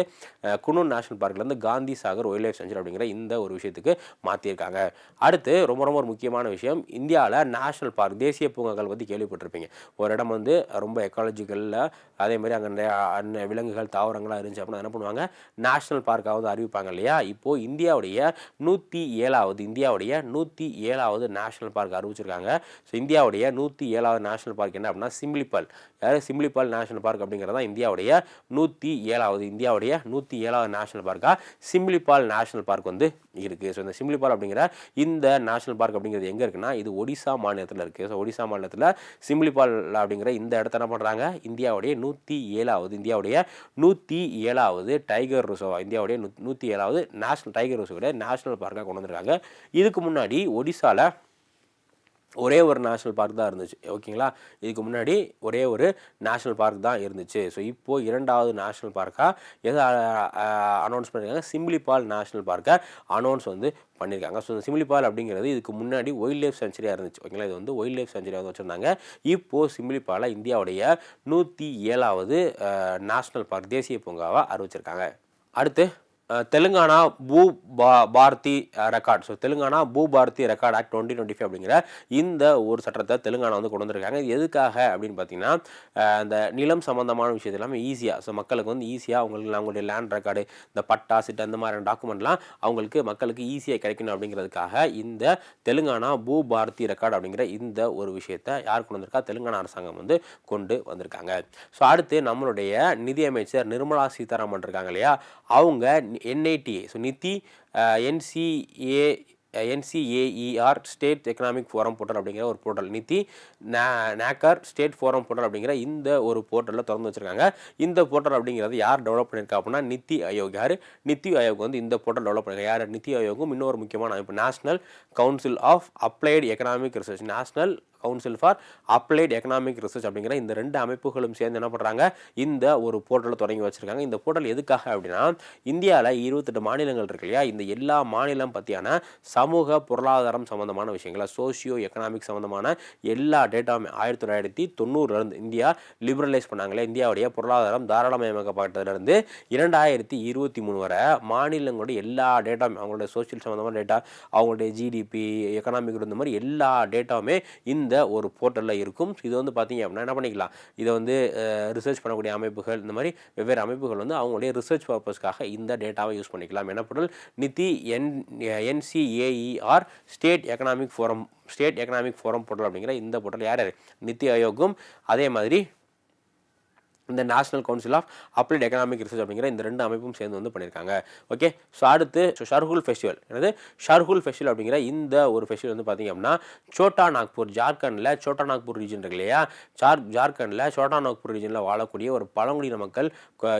குனூர் நேஷனல் பார்க்லேருந்து Gandhi Sagar wildlife sanctuary அப்படிங்கிற இந்த ஒரு விஷயத்துக்கு மாற்றிருக்காங்க அடுத்து ரொம்ப ரொம்ப ஒரு முக்கியமான விஷயம் இந்தியாவில் நேஷனல் பார்க் தேசிய பூங்காக்கள் பற்றி கேள்விப்பட்டிருப்பீங்க. ஒரு இடம் வந்து ரொம்ப எக்காலஜிக்கலில் அதே மாதிரி அங்கே நிறைய விலங்குகள் தாவரங்களாக இருந்துச்சு அப்படின்னா என்ன பண்ணுவாங்க? நேஷ்னல் பார்க்காவது அறிவிப்பாங்க இல்லையா? இப்போது இந்தியாவுடைய நூற்றி ஏழாவது இந்தியாவுடைய நூற்றி ஏழாவது நேஷ்னல் பார்க் அறிவிச்சிருக்காங்க. ஸோ இந்தியாவுடைய நூற்றி ஏழாவது நேஷ்னல் பார்க் என்ன அப்படின்னா சிம்லிபல் அதாவது சிம்லிபால் நேஷனல் பார்க் அப்படிங்கிறது தான் இந்தியாவுடைய நூற்றி ஏழாவது இந்தியாவுடைய நூற்றி ஏழாவது நேஷனல் பார்க்காக சிம்லிபால் நேஷனல் பார்க் வந்து இருக்குது ஸோ இந்த சிம்லிபால் அப்படிங்கிற இந்த நேஷனல் பார்க் அப்படிங்கிறது எங்கே இருக்குன்னா இது ஒடிசா மாநிலத்தில் இருக்குது ஸோ ஒடிசா மாநிலத்தில் சிம்லிபால் அப்படிங்கிற இந்த இடத்த என்ன பண்ணுறாங்க இந்தியாவுடைய நூற்றி ஏழாவது இந்தியாவுடைய நூற்றி ஏழாவது டைகர் ரிசர்வ் இந்தியாவுடைய நூற்றி ஏழாவது நேஷனல் டைகர் ரிசர்வோட நேஷனல் பார்க்காக கொண்டு வந்திருக்காங்க. இதுக்கு முன்னாடி ஒடிசாவில் ஒரே ஒரு நேஷ்னல் பார்க் தான் இருந்துச்சு. ஓகேங்களா? இதுக்கு முன்னாடி ஒரே ஒரு நேஷ்னல் பார்க் தான் இருந்துச்சு. ஸோ இப்போது இரண்டாவது நேஷ்னல் பார்க்காக எது அனௌன்ஸ் பண்ணியிருக்காங்க சிம்பிளிபால் நேஷ்னல் பார்க்கை அனௌன்ஸ் வந்து பண்ணியிருக்காங்க ஸோ இந்த சிம்பிளிபால் அப்படிங்கிறது இதுக்கு முன்னாடி ஒயில்ட் லைஃப் சென்ச்சுரியாக இருந்துச்சு. ஓகேங்களா? இது வந்து ஒயில்ட் லைஃப் சென்ச்சுரியாக வந்து வச்சுருந்தாங்க. இப்போது சிம்பிளிபாலை இந்தியாவுடைய நூற்றி ஏழாவது நேஷ்னல் பார்க் தேசிய பூங்காவாக அறிவிச்சிருக்காங்க. அடுத்து தெலுங்கானா பூ பா Bharathi record so Telangana Bhu Bharati record act twenty twenty five அப்படிங்கிற இந்த ஒரு சட்டத்தை தெலுங்கானா வந்து கொண்டு வந்திருக்காங்க. எதுக்காக அப்படின்னு பார்த்தீங்கன்னா uh, இந்த நிலம் சம்மந்தமான விஷயத்து எல்லாமே ஈஸியாக ஸோ மக்களுக்கு வந்து ஈஸியாக அவங்களுக்கு அவங்களுடைய லேண்ட் ரெக்கார்டு இந்த பட்டா சிட்டு அந்த மாதிரியான டாக்குமெண்ட்லாம் அவங்களுக்கு மக்களுக்கு ஈஸியாக கிடைக்கணும் அப்படிங்கிறதுக்காக இந்த தெலுங்கானா பூ பாரதி ரெக்கார்டு அப்படிங்கிற இந்த ஒரு விஷயத்தை யார் கொண்டு வந்திருக்கா? தெலுங்கானா அரசாங்கம் வந்து கொண்டு வந்திருக்காங்க. ஸோ அடுத்து நம்மளுடைய நிதியமைச்சர் நிர்மலா சீதாராமன் இருக்காங்க இல்லையா? அவங்க என்ஐடிஏ so NITI NCA NCAER state economic forum portal அப்படிங்கிற ஒரு portal NITI NCAER state forum portal அப்படிங்கிற இந்த ஒரு போர்ட்டலில் திறந்து வச்சுருக்காங்க. இந்த போர்ட்டல் அப்படிங்கிறது யார் டெவலப் பண்ணியிருக்கா அப்படின்னா நித்தி ஆயோக் யார்? நித்தி ஆயோக் வந்து இந்த போர்ட்டல் டெவலப் பண்ணியிருக்காங்க யார்? நித்தி ஆயோக்கும் இன்னொரு முக்கியமான அமைப்பு national council of applied economic research national council for applied economic research அப்படிங்கிற இந்த ரெண்டு அமைப்புகளும் சேர்ந்து என்ன பண்ணுறாங்க இந்த ஒரு போர்ட்டலை தொடங்கி வச்சுருக்காங்க. இந்த போர்ட்டல் எதுக்காக அப்படின்னா இந்தியாவில் இருபத்தெட்டு மாநிலங்கள் இருக்கு இல்லையா? இந்த எல்லா மாநிலம் பற்றியான சமூக பொருளாதாரம் சம்மந்தமான விஷயங்களை சோசியோ எக்கனாமிக் சம்மந்தமான எல்லா டேட்டாவுமே ஆயிரத்தி தொள்ளாயிரத்தி தொண்ணூறுலேருந்து இந்தியா லிபரலைஸ் பண்ணாங்களே இந்தியாவுடைய பொருளாதாரம் தாராளமயமாக்கப்பட்டதுலேருந்து இரண்டாயிரத்தி இருபத்தி மூணு வரை மாநிலங்களுடைய எல்லா டேட்டாவும் அவங்களுடைய சோசியல் சம்மந்தமான டேட்டா அவங்களுடைய ஜிடிபி எக்கனாமிக் இந்த மாதிரி எல்லா டேட்டாவுமே இந்த இந்த ஒரு போர்ட்டலில் இருக்கும். இது வந்து பார்த்திங்க அப்படின்னா என்ன பண்ணிக்கலாம்? இதை வந்து ரிசர்ச் பண்ணக்கூடிய அமைப்புகள் இந்த மாதிரி வெவ்வேறு அமைப்புகள் வந்து அவங்களுடைய ரிசர்ச் பர்பஸ்க்காக இந்த டேட்டாவை யூஸ் பண்ணிக்கலாம். என்ன பொருள் NITI N NCAER state economic forum state economic forum portal அப்படிங்கிற இந்த போர்ட்டல் யார் யார்? நித்தி ஆயோக்கும் அதே மாதிரி இந்த national council of applied economic research அப்படிங்கிற இந்த ரெண்டு அமைப்பும் சேர்ந்து வந்து பண்ணியிருக்காங்க. ஓகே ஸோ அடுத்து ஷர்ஹுல் ஃபெஸ்டிவல் என்னது? ஷர்ஹுல் ஃபெஸ்டிவல் அப்படிங்கிற இந்த ஒரு ஃபெஸ்டிவல் வந்து பார்த்திங்க அப்படின்னா சோட்டா நாக்பூர் ஜார்க்கண்டில் சோட்டா நாக்பூர் ரீஜன் இருக்கு இல்லையா? ஜார் ஜார்க்கண்டில் சோட்டா நாக்பூர் ரீஜனில் வாழக்கூடிய ஒரு பழங்குடியின மக்கள்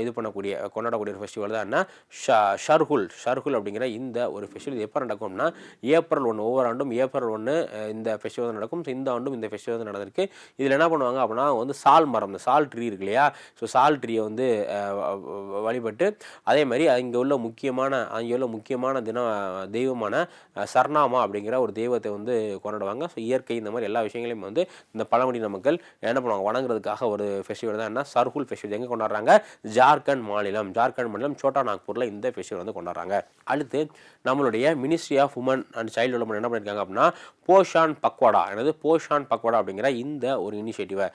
இது பண்ணக்கூடிய கொண்டாடக்கூடிய ஒரு ஃபெஸ்டிவல் தான் என்ன? ஷ ஷர்ஹுல் ஷர்ஹுல் அப்படிங்கிற இந்த ஒரு ஃபெஸ்டிவல் இது எப்போ நடக்கும்னா ஏப்ரல் ஒன்று ஒவ்வொரு ஆண்டும் ஏப்ரல் ஒன்று இந்த ஃபெஸ்டிவல் நடக்கும். ஸோ இந்த ஆண்டும் இந்த ஃபெஸ்டிவல் வந்து நடந்திருக்கு. இதில் என்ன பண்ணுவாங்க அப்படின்னா வந்து சால் மரம் இந்த சால் ட்ரீ இருக்கு இல்லையா? ஸோ சால்ட்ரியை வந்து வழிபட்டு அதே மாதிரி அங்கே உள்ள முக்கியமான அங்கே உள்ள முக்கியமான தின தெய்வமான சர்ணாமா அப்படிங்கிற ஒரு தெய்வத்தை வந்து கொண்டாடுவாங்க. ஸோ இயற்கை இந்த மாதிரி எல்லா விஷயங்களையும் வந்து இந்த பழமுடி மக்கள் என்ன பண்ணுவாங்க? வணங்குறதுக்காக ஒரு ஃபெஸ்டிவல் தான் என்ன? சர்ஹுல் ஃபெஸ்டிவல் எங்கே கொண்டாடுறாங்க? ஜார்க்கண்ட் மாநிலம். ஜார்க்கண்ட் மாநிலம் சோட்டா நாக்பூரில் இந்த ஃபெஸ்டிவல் வந்து கொண்டாடுறாங்க. அடுத்து நம்மளுடைய ministry of woman and child development என்ன பண்ணியிருக்காங்க அப்படின்னா போஷான் பக்வாடா. எனது போஷான் பக்வாடா அப்படிங்கிற இந்த ஒரு இனிஷியேட்டிவை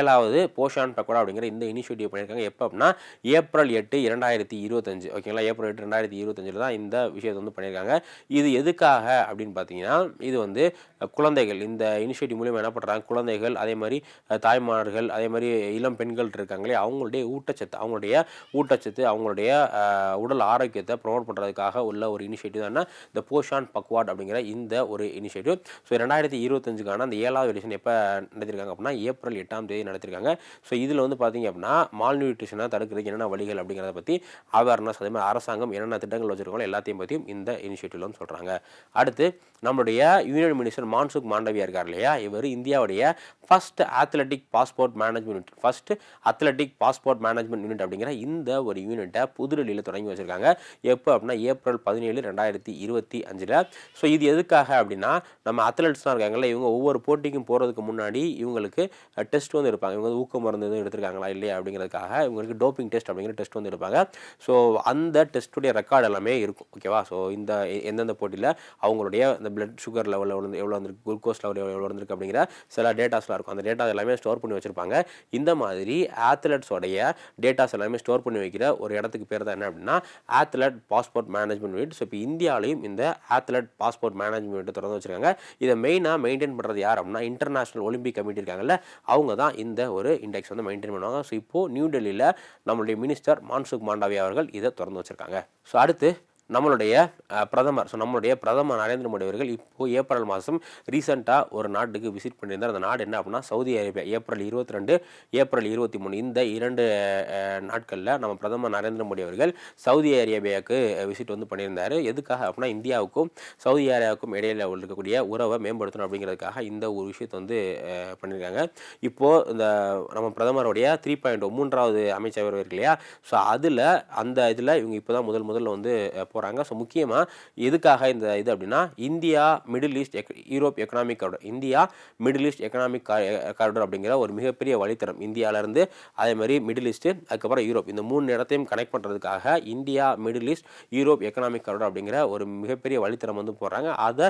ஏழாவது போஷான் பக்வாடா அப்படிங்கிற இந்த இனிஷியேட்டிவ் பண்ணியிருக்காங்க. எப்போ அப்படின்னா ஏப்ரல் எட்டு இரண்டாயிரத்தி இருபத்தஞ்சு. ஓகேங்களா? ஏப்ரல் எட்டு ரெண்டாயிரத்தி இருபத்தஞ்சில் தான் இந்த விஷயத்தை வந்து பண்ணியிருக்காங்க. இது எதுக்காக அப்படின்னு பார்த்தீங்கன்னா இது வந்து குழந்தைகள். இந்த இனிஷியேட்டிவ் மூலியமாக என்ன பண்ணுறாங்க குழந்தைகள் அதே மாதிரி தாய்மார்கள் அதே மாதிரி இளம் பெண்கள் இருக்காங்களே அவங்களுடைய ஊட்டச்சத்து அவங்களுடைய ஊட்டச்சத்து அவங்களுடைய உடல் ஆரோக்கியத்தை ப்ரொமோட் பண்ணுறதுக்காக உள்ள ஒரு இனிஷியேட்டிவ் தான் இந்த போஷான் பக்வாட் அப்படிங்கிற இந்த ஒரு இனிஷியேட்டிவ் ஸோ ரெண்டாயிரத்தி இருபத்தஞ்சுக்கான அந்த ஏழாவது எடிஷன் எப்போ நடத்திருக்காங்க அப்படின்னா ஏப்ரல் எட்டாம் தேதி நடத்திருக்காங்க. ஸோ இதில் வந்து பார்த்தீங்க அப்படின்னா மால் நியூட்ரிஷனை தடுக்கிறதுக்கு என்னென்ன வழிகள் அப்படிங்கிறத பற்றி அவேர்னஸ் அதே மாதிரி அரசாங்கம் என்னென்ன திட்டங்கள் வச்சுருக்காங்களோ எல்லாத்தையும் பற்றியும் இந்த இனிஷியேட்டிவ்ல வந்து சொல்கிறாங்க அடுத்து நம்மளுடைய யூனியன் மினிஸ்டர் மான்சுக் மாண்டவியா இருக்கார் இல்லையா? இவர் இந்தியாவுடைய first athletic passport management unit first athletic passport management unit அப்படிங்கிற இந்த ஒரு யூனிட்டை புதுடெல்லியில் தொடங்கி வச்சுருக்காங்க. எப்போ அப்படின்னா ஏப்ரல் பதினேழு ரெண்டாயிரத்தி இருபத்தி அஞ்சில். ஸோ இது எதுக்காக அப்படின்னா நம்ம அத்லெட்ஸ்லாம் இருக்காங்கல்ல இவங்க ஒவ்வொரு போட்டிக்கும் போகிறதுக்கு முன்னாடி இவங்களுக்கு டெஸ்ட் வந்து எடுப்பாங்க. இவங்க வந்து ஊக்க மருந்து எதுவும் எடுத்திருக்காங்களா இல்லையா அப்படிங்கிறதுக்காக இவங்களுக்கு டோப்பிங் டெஸ்ட் அப்படிங்கிற டெஸ்ட் வந்து எடுப்பாங்க. ஸோ அந்த டெஸ்ட்டுடைய ரெக்கார்டு எல்லாமே இருக்கும் ஓகேவா ஸோ இந்த எந்தெந்த போட்டியில் அவங்களுடைய இந்த பிளட் சுகர் லெவலில் வந்து எவ்வளோ வந்திருக்கு குளுக்கோஸ் லெவல் எவ்வளோ வந்திருக்கு அப்படிங்கிற சில டேட்டாஸ்லாம் இருக்கும். அந்த டேட்டா எல்லாமே ஸ்டோர் பண்ணி வச்சுருப்பாங்க. இந்த மாதிரி ஆத்லெட்ஸோடைய டேட்டாஸ் எல்லாமே ஸ்டோர் பண்ணி வைக்கிற ஒரு இடத்துக்கு பேர் தான் என்ன அப்படின்னா athlete passport management unit so இப்போ இந்தியாவிலையும் இந்த ஆத்லெட் பாஸ்போர்ட் மேனேஜ்மெண்ட் யூனிட் திறந்து வச்சுருக்காங்க. இதை மெயினாக மெயின்டைன் பண்ணுறது யார் அப்படின்னா இன்டர்நேஷனல் ஒலிம்பிக் கமிட்டி இருக்காங்கல்ல அவங்க தான் இந்த ஒரு இண்டெக்ஸ் வந்து மெயின்டைன் பண்ணுவாங்க. ஸோ இப்போது நியூ டெல்லியில் நம்மளுடைய மினிஸ்டர் மான்சுக் மாண்டவியா அவர்கள் இதை திறந்து வச்சிருக்காங்க. ஸோ அடுத்து நம்மளுடைய பிரதமர் ஸோ நம்மளுடைய பிரதமர் நரேந்திர மோடி அவர்கள் இப்போது ஏப்ரல் மாதம் ரீசெண்டாக ஒரு நாட்டுக்கு விசிட் பண்ணியிருந்தார். அந்த நாடு என்ன அப்படின்னா சவுதி அரேபியா. ஏப்ரல் இருபத்தி ரெண்டு ஏப்ரல் இருபத்தி மூணு இந்த இரண்டு நாட்களில் நம்ம பிரதமர் நரேந்திர மோடி அவர்கள் சவுதி அரேபியாவுக்கு விசிட் வந்து பண்ணியிருந்தார். எதுக்காக அப்படின்னா இந்தியாவுக்கும் சவுதி அரேபியாவுக்கும் இடையில இருக்கக்கூடிய உறவை மேம்படுத்தணும் அப்படிங்கிறதுக்காக இந்த ஒரு விஷயத்தை வந்து பண்ணியிருக்காங்க. இப்போது இந்த நம்ம பிரதமருடைய த்ரீ பாயிண்ட் மூன்றாவது அமைச்சரவை இருக்கு இல்லையா? ஸோ அதில் அந்த இதில் இவங்க இப்போ தான் முதல் முதல்ல வந்து போகிறாங்க போகிறாங்க ஸோ முக்கியமாக எதுக்காக இந்த இது அப்படின்னா India middle east egg Europe economic corridor India middle east economic corridor அப்படிங்கிற ஒரு மிகப்பெரிய வழித்தடம். இந்தியாவிலேருந்து அதே மாதிரி மிடில் ஈஸ்ட்டு அதுக்கப்புறம் யூரோப் இந்த மூணு இடத்தையும் கனெக்ட் பண்ணுறதுக்காக India middle east Europe economic corridor அப்படிங்கிற ஒரு மிகப்பெரிய வழித்தடம் வந்து போடுறாங்க. அதை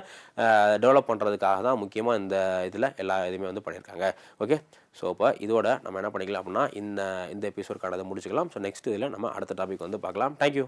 டெவலப் பண்ணுறதுக்காக தான் முக்கியமாக இந்த இதில் எல்லா இதுவுமே வந்து பண்ணியிருக்காங்க. ஓகே ஸோ இப்போ இதோட நம்ம என்ன பண்ணிக்கலாம் அப்படின்னா இந்த இந்த எபிசோட்கானதை முடிச்சுக்கலாம். ஸோ நெக்ஸ்ட் இதில் நம்ம அடுத்த டாபிக் வந்து பார்க்கலாம். தேங்க்யூ